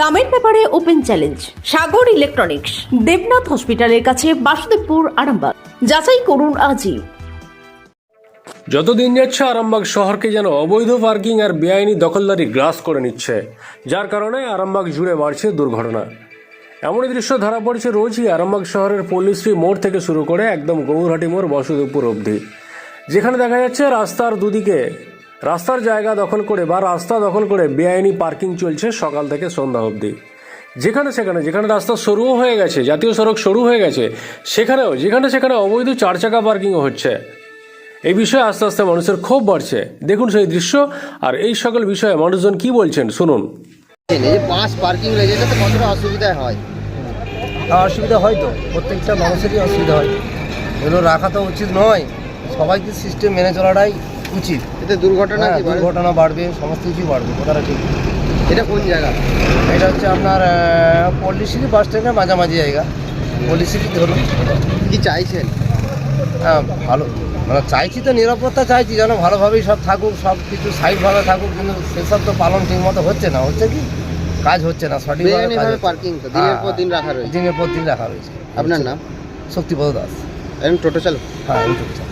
দামের ব্যাপারে open challenge, Sagar electronics, Debnath হসপিটালের কাছে বাসুদেবপুর, আরামবাগ। যাচাই করুন আজই। যত দিন যাচ্ছে আরামবাগ শহরকে যেন অবৈধ পার্কিং আর বেআইনি দখলদারি গ্রাস করে নিচ্ছে, যার কারণে আরামবাগ জুড়ে বাড়ছে দুর্ঘটনা। এমনই দৃশ্য ধরা পড়ছে রোজই আরামবাগ শহরের পল্লীশ্রী মোড় থেকে শুরু করে একদম গৌরহাটি মোড় বসুদেবপুর অবধি, যেখানে দেখা যাচ্ছে রাস্তার দুদিকে রাস্তার জায়গা দখল করে বা রাস্তা দখল করে বেআইনি পার্কিং চলছে সকাল থেকে সন্ধ্যা অবধি। যেখানে সেখানে যেখানে রাস্তা সরুও হয়ে গেছে জাতীয় সড়ক সরু হয়ে গেছে সেখানেও যেখানে সেখানে অবৈধ চার চাকা পার্কিংও হচ্ছে। এই বিষয়ে আস্তে আস্তে মানুষের ক্ষোভ বাড়ছে। দেখুন সেই দৃশ্য আর এই সকল বিষয়ে মানুষজন কি বলছেন শুনুন। এই বাস পার্কিং রয়েছে এটাতে কতটা অসুবিধা হয়? তা অসুবিধা হয় তো প্রত্যেকটা মানুষেরই অসুবিধা হয়। এগুলো রাখা তো উচিত নয় সবাইকে সিস্টেম মেনে চলাটাই উচিত এতে দুর্ঘটনা হ্যাঁ, দুর্ঘটনা বাড়বে সমস্ত কিছুই বাড়বে কথাটা ঠিক। এটা কোন জায়গা? এটা হচ্ছে আপনার পল্লিশিরি বাস স্ট্যান্ডের মাঝামাঝি জায়গা। পল্লিশিরি ধরুন। কি চাইছেন? হ্যাঁ ভালো। মানে চাইছি তো নিরাপত্তা চাইছি যেন ভালোভাবেই সব থাকুক সব কিছু সাইডভাবে থাকুক কিন্তু সেসব তো পালন ঠিক মতো হচ্ছে না। হচ্ছে কি? কাজ হচ্ছে না সঠিকভাবে কাজ বেআইনিভাবে হচ্ছে পার্কিং তো দিনের হ্যাঁ, পর দিন রাখা রয়েছে। দিনের পর দিন রাখা রয়েছে। আপনার নাম? শক্তিপদ দাস। টোটো চালক? হ্যাঁ আমি চলছে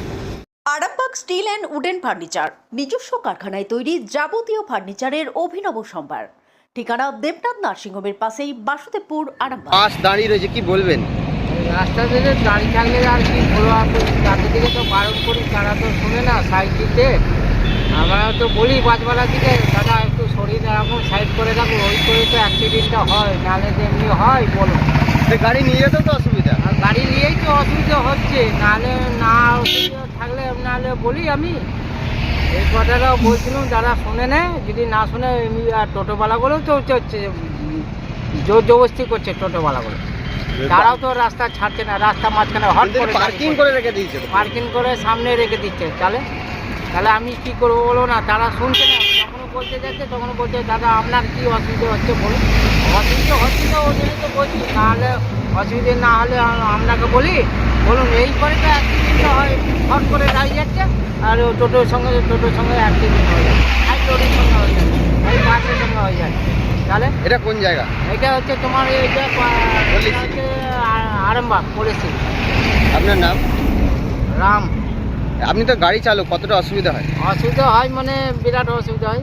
স্টিল অ্যান্ড উডেন ফার্নিচার নিজস্ব কারখানায় তৈরি যাবতীয় ফার্নিচারের অভিনব সম্ভার। ঠিকানা দেবনাথ নার্সিংহোমের পাশেই বাসুদেবপুর আরামবাগ। বাস দাঁড়িয়ে রয়েছে কি বলবেন? রাস্তা থেকে দাঁড়িয়ে থাকলে আর কি তাদের দিকে তো বারণ করি তারা তো শোনে না সাইড দিতে। আমরা তো বলি বাজবালার দিকে দাদা একটু শরীর রাখুন সাইড করে রাখুন ওই করে তো অ্যাক্সিডেন্টটা হয় নাহলে যে এমনি হয় বলো। গাড়ি নিয়ে যেতে তো অসুবিধা। আর গাড়ি নিয়েই তো অসুবিধা হচ্ছে নাহলে না অসুবিধা থাকলে নাহলে বলি আমি। এই কথাটাও বলছিলাম যারা শোনে না যদি না শোনে আর টোটোওয়ালাগুলো তো হচ্ছে হচ্ছে জোর জবস্তি করছে টোটোওয়ালাগুলো তারাও তো রাস্তা ছাড়ছে না রাস্তা মাঝখানে হট করে পার্কিং করে রেখে দিয়েছে। পার্কিং করে সামনে রেখে দিচ্ছে তাহলে? তাহলে আমি কি করব বলো না তারা শুনছে না যখন বলতে যাচ্ছে তখন বলছে দাদা আপনার কি অসুবিধা হচ্ছে বলুন? অসুবিধা হচ্ছে তো ওই জন্য তো বলছি নাহলে অসুবিধে না হলে আপনাকে বলি বলুন এই করে তো অ্যাক্সিডেন্ট হয় হট করে দাঁড়িয়ে যাচ্ছে আর টোটোর সঙ্গে টোটোর সঙ্গে অ্যাক্সিডেন্ট হয়ে যায় আর টোটোর সঙ্গে হয়ে যায় এই বাসের সঙ্গে হয়ে যায় তাহলে? এটা কোন জায়গা? এটা হচ্ছে তোমার এইটা। হচ্ছে আরামবাগ পলিসি আপনার নাম? রাম। আপনি তো গাড়ি চালক কতটা অসুবিধা হয়? অসুবিধা হয় মানে বিরাট অসুবিধা হয়।